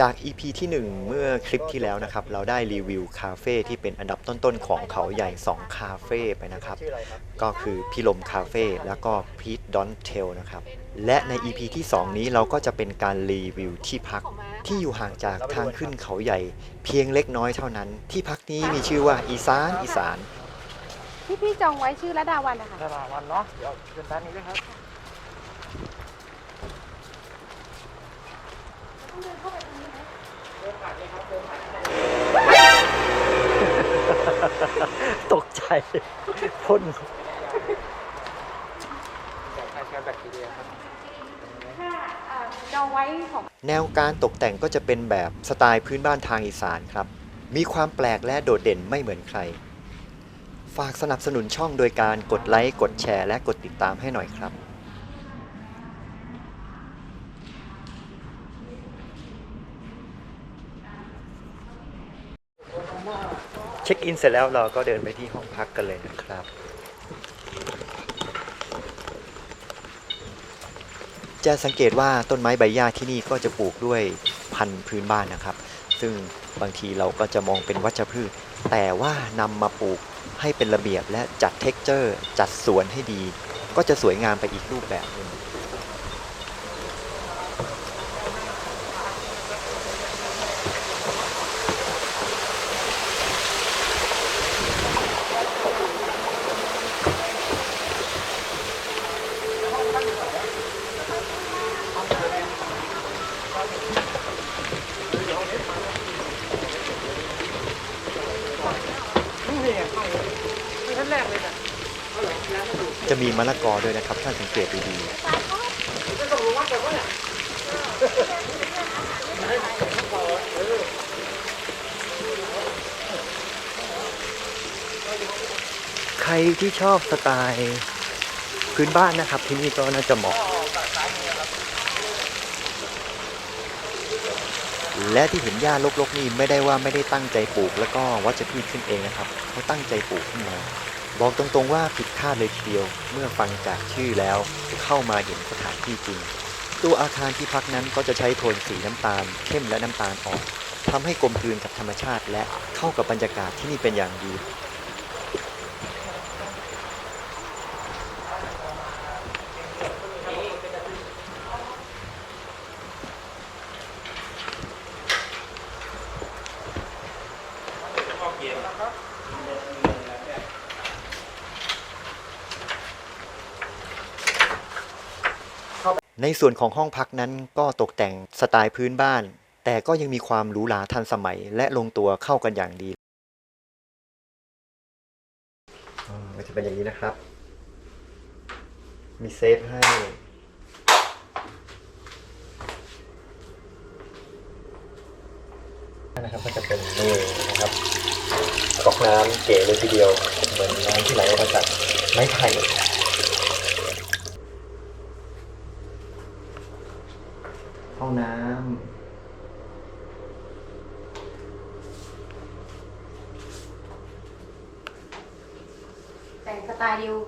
จาก EP ที่ 1 เมื่อคลิปที่แล้วนะครับ เราได้รีวิวคาเฟ่ที่เป็นอันดับต้นๆ ของเขาใหญ่ 2 คาเฟ่ไปนะครับ ก็คือพี่ลมคาเฟ่แล้วก็พีทดอนเทลนะครับ และใน EP ที่ 2 นี้เราก็จะเป็นการรีวิวที่พักที่อยู่ห่างจากทางขึ้นเขาใหญ่ เพียงเล็กน้อยเท่านั้น ที่พักนี้มีชื่อว่าอีสานอีสาน ที่พี่จองไว้ชื่อระดาวันนะคะตลาดวันเนาะ เดี๋ยวเดินทางนี้ด้วยครับตกใจพ่นจากไท ยแคร์แบคทีเรียครับถ้าเอ่อจองไว้ของแนวการตกแต่งก็จะเป็นแบบสไตล์พื้นบ้านทางอีสานครับ มีความแปลกและโดดเด่นไม่เหมือนใคร ฝากสนับสนุนช่องโดยการกดไลค์ กดแชร์ และกดติดตามให้หน่อยครับ เช็คอินเสร็จแล้วเราก็เดินไปที่ห้องพักกันเลยนะครับ จะสังเกตว่าต้นไม้ใบหญ้าที่นี่ก็จะปลูกด้วยพันธุ์พื้นบ้านนะครับ ซึ่งบางทีเราก็จะมองเป็นวัชพืช แต่ว่านำมาปลูกให้เป็นระเบียบและจัดเท็กเจอร์ จัดสวนให้ดี ก็จะสวยงามไปอีกรูปแบบหนึ่ง นี่ท่านแรกเลยนะจะมีมะละกอด้วยนะครับถ้าสังเกตดีๆใครที่ชอบสไตล์พื้นบ้านนะครับ ที่นี่ก็น่าจะเหมาะ และที่เห็นหญ้ารกๆนี่ไม่ได้ว่าไม่ได้ตั้งใจปลูก แล้วก็วัชพืชขึ้นเองนะครับเขาตั้งใจปลูกขึ้นมา บอกตรงๆว่าผิดคาดเลยทีเดียว เมื่อฟังจากชื่อแล้วเข้ามาเห็นสถานที่จริง ตัวอาคารที่พักนั้นก็จะใช้โทนสีน้ำตาล เข้มและน้ำตาลอ่อนทำให้กลมกลืนกับธรรมชาติและเข้ากับบรรยากาศที่นี่เป็นอย่างดี ในส่วนของห้องพักนั้นก็ตกแต่งสไตล์พื้นบ้าน แต่ก็ยังมีความหรูหราทันสมัยและลงตัวเข้ากันอย่างดีมันจะเป็นอย่างนี้นะครับ มีเซฟให้ นะครับก็จะเป็นนี่นะครับก๊อกน้ำเก๋เลยทีเดียว เหมือนน้ำที่ไหลออกมาจากไม้ไผ่ ห้องน้ แต่งสไตล์ดิวำ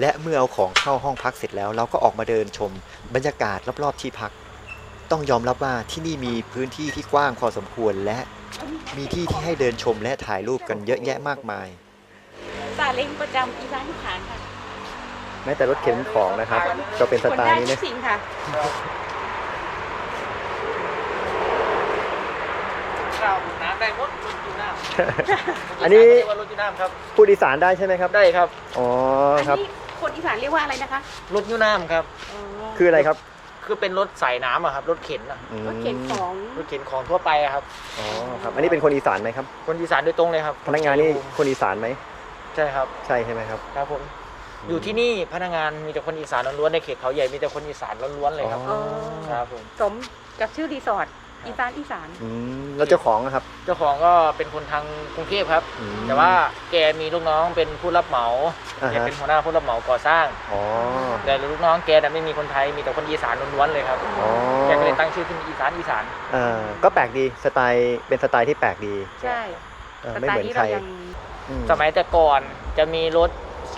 และเมื่อเอาของเข้าห้องพักเสร็จแล้ว เราก็ออกมาเดินชมบรรยากาศรอบๆที่พัก ต้องยอมรับว่าที่นี่มีพื้นที่ที่กว้างพอสมควรและมีที่ที่ให้เดินชมและถ่ายรูปกันเยอะแยะมากมายซาเล้งประจำอีสานที่ขานค่ะแม้แต่รถเข็นของนะครับ ก็เป็นสไตล์นี้คนะได้ทุกสิ่งค่ะาวน้ำได้หมดรถจูน้ำอันนี้เรียกว่ารถจูน้ำครับพูดอีสานได้ใช่ไหมครับได้ครับอ๋ออันครับนี้คนอีสานเรียกว่าอะไรนะคะรถยูน้ำครับอ๋อคืออะไรครับคือเป็นรถใส่น้ำอะครับรถเข็นอะอืมรถเข็นของรถเข็นของทั่วไปอะครับอ๋อครับ อันนี้เป็นคนอีสานไหมครับ คนอีสานโดยตรงเลยครับ พนักงานนี่คนอีสานไหมใช่ครับ ใช่ใช่ไหมครับครับผมอยู่ที่นี่พนักงานมีแต่คนอีสานล้วนๆในเขตเขาใหญ่มีแต่คนอีสานล้วนๆเลยครับอ๋อครับผมสมกับชื่อรีสอร์ท อีสานอีสาน อืมแล้วเจ้าของนะครับ เจ้าของก็เป็นคนทางกรุงเทพครับ อืมแต่ว่าแกมีลูกน้องเป็นผู้รับเหมาอ่าแกฮะเป็นหัวหน้าผู้รับเหมาก่อสร้าง อ๋อแต่ลูกน้องแกน่ะไม่มีคนไทยมีแต่คนอีสานล้วนๆเลยครับอ๋อแกก็เลยตั้งชื่อขึ้นอีสานอีสานอ่าก็แปลกดีสไตล์เป็นสไตล์ที่แปลกดีใช่เออสไม่ไตเหมืล์อนนี้ใครเรายังอืม สมัยแต่ก่อนจะมีรถ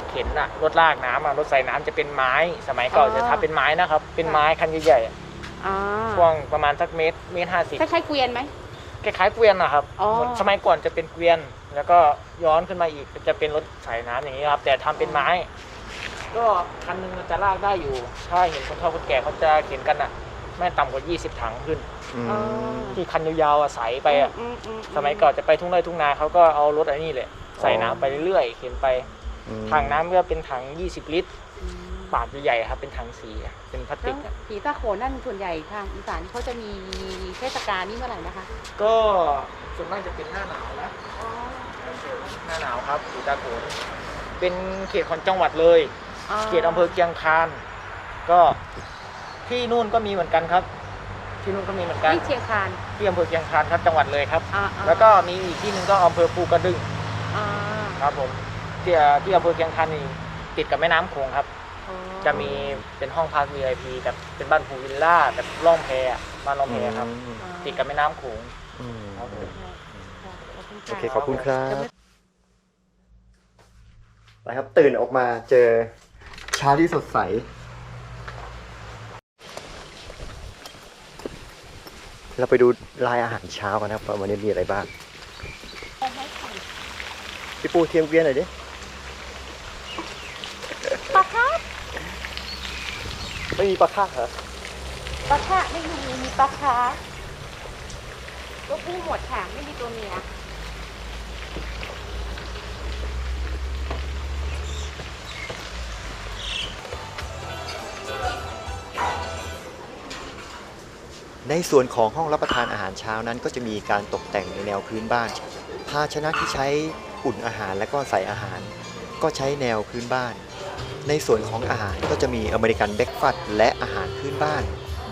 เข็นอะรถลากน้ำอะรถใส่น้ำจะเป็นไม้ สมัยก่อนอ๋อจะทำเป็นไม้นะครับ เป็นไม้คันใหญ่ๆอะ อ๋อช่วงประมาณสักเมตรเมตรห้าสิบคล้ายๆเกวียนไหม คล้ายๆเกวียนนะครับอ๋อเหมือนสมัยก่อนจะเป็นเกวียน แล้วก็ย้อนขึ้นมาอีกจะเป็นรถใส่น้ำอย่างนี้ครับ แต่ทำเป็นไม้ ก็คันหนึงมันจะลากได้อยู่ ถ้าเห็นคนเฒ่าคนแก่เขาจะเข็นกันอะไม่ต่ำกว่า 20 ถังขึ้น อืม อ๋อที่คันยาวๆอะใสไปอะอืมอืมสมัยก่อนจะไปทุ่งไร่ทุ่งนาเขาก็เอารถอันนี้แหละใส่น้ำไปเรื่อยๆเข็นไป อืมถังน้ำก็เป็นถัง 20 ลิตร อืม ปาดใหญ่ๆครับเป็นถังสีอะเป็นพลาสแล้ติวกอะผีตาโขนนั่นส่วนใหญ่ทางอีสานเขาจะมีเทศกาลนี่เมื่อไหร่นะคะก็ส่วนมากจะเป็นหน้าหนาวนะหน้าหนาวครับสีตาโขนเป็นเขตของจังหวัดเลย เขตอำเภอเกียงคานก็ที่นู่นก็มีเหมือนกันครับ ที่นู่นก็มีเหมือนกันที่เชียงคานที่อำเภอเกียงคานครับจังหวัดเลยครับอ่าอ่าแล้วก็มีอีกที่หนึ่งก็อำเภอภูกระดึงอ่าครับผมที่ที่อำเภอเกียงคานนี่ติดกับแม่น้ำโขงครับอ๋อ จะมีเป็นห้องพัก VIP แบบเป็นบ้านพูลวิลล่าแบบล่องแพอะบ้านล่องแพครับ อืมอ่าติดกับแม่น้ำโขงอืมครับผม โอเคขอบคุณครับไปครับตื่นออกมาเจอเช้าที่สดใส เราไปดูรายอาหารเช้ากันนะครับว่าวันนี้มีอะไรบ้างพี่ปูเทียมเกวียนหน่อยดิ ปลาค่ะ ไม่มีปลาค่าเหรอปลาค่ะไม่มีมีปลาค่ะตัวผู้หมดค่ะ ไม่มีตัวเมียในส่วนของห้องรับประทานอาหารเช้านั้น ก็จะมีการตกแต่งในแนวพื้นบ้าน ภาชนะที่ใช้อุ่นอาหารและก็ใส่อาหาร ก็ใช้แนวพื้นบ้าน ในส่วนของอาหารก็จะมีอเมริกันเบรกฟาสต์และอาหารพื้นบ้าน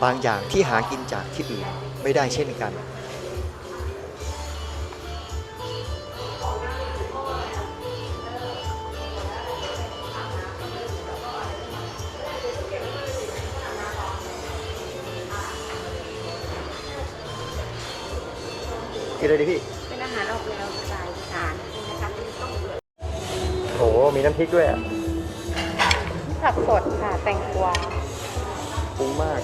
บางอย่างที่หากินจากที่อื่นไม่ได้เช่นกัน กินเลยดิพี่ เป็นอาหารออกแนวสไตล์อีสานนะคะต้องโอ้มีน้ำพริกด้วยอะ ผักสดค่ะ แตงกวาปรุงมาก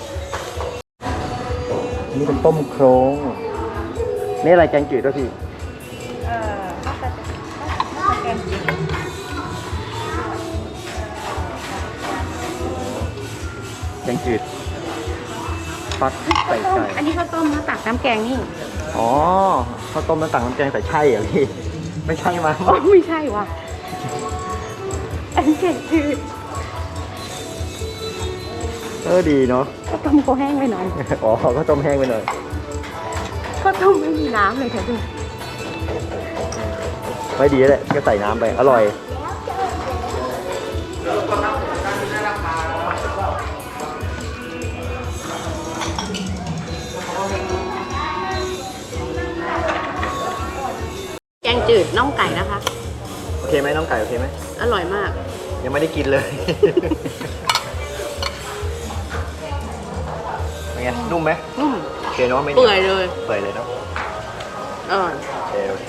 นี่เป็นต้มโครงนี่อะไรแกงจืดด้วยพี่ เอ่อน่าจะน่าจะแกงจืดแกงจืดฟักใส่ต้มไก่อันนี้ข้าวต้มมาตักน้ำแกงนี่ อ๋อข้าวต้มน้ำต่างน้ำแกงใส่ไช่เหรอพี่ ไม่ใช่มั้ง โอ้ไม่ใช่ว่ะ อันนี้แกงจืด เออดีเนาะข้าวต้มเขาแห้งไปหน่อยอ๋อข้าวต้มแห้งไปหน่อยข้าวต้มไม่มีน้ำเลยค่ะพี่ไม่ดีแหละก็ใส่น้ำไป อร่อยแกงจืดน่องไก่นะคะ โอเคไหมน้องไก่โอเคไหม อร่อยมาก ยังไม่ได้กินเลย เป็นไงนุ่มไหมนุ่มโอเคเนาะไม่หนีวเปื่อยเลยเปื่อยเลยเนาะอร่อยโอเคโอเค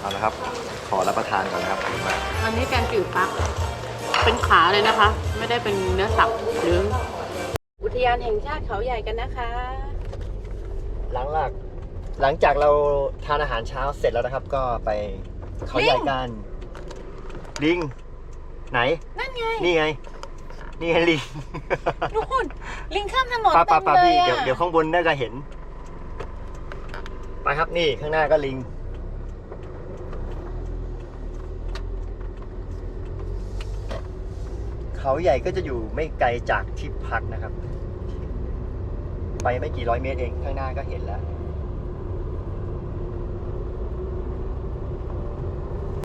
เอาละครับ ขอรับประทานก่อนนะครับอันนี้แกงจืดฟัก เป็นขาเลยนะคะ ไม่ได้เป็นเนื้อสับหรือ อุทยานแห่งชาติเขาใหญ่กันนะคะ หลังหลักหลังจากเราทานอาหารเช้าเสร็จแล้วนะครับ ก็ไปเขาใหญ่กันลิงไหน นั่นไง นี่ไง นี่ไงลิงนู่นลิงข้ามถนนป้าเต็ป้ามป้าเลพี่ยเดี๋ยวอะเดี๋ยวข้างบนน่าจะเห็น ไปครับนี่ข้างหน้าก็ลิง เขาใหญ่ก็จะอยู่ไม่ไกลจากที่พักนะครับ ไปไม่กี่ร้อยเมตรเองข้างหน้าก็เห็นแล้ว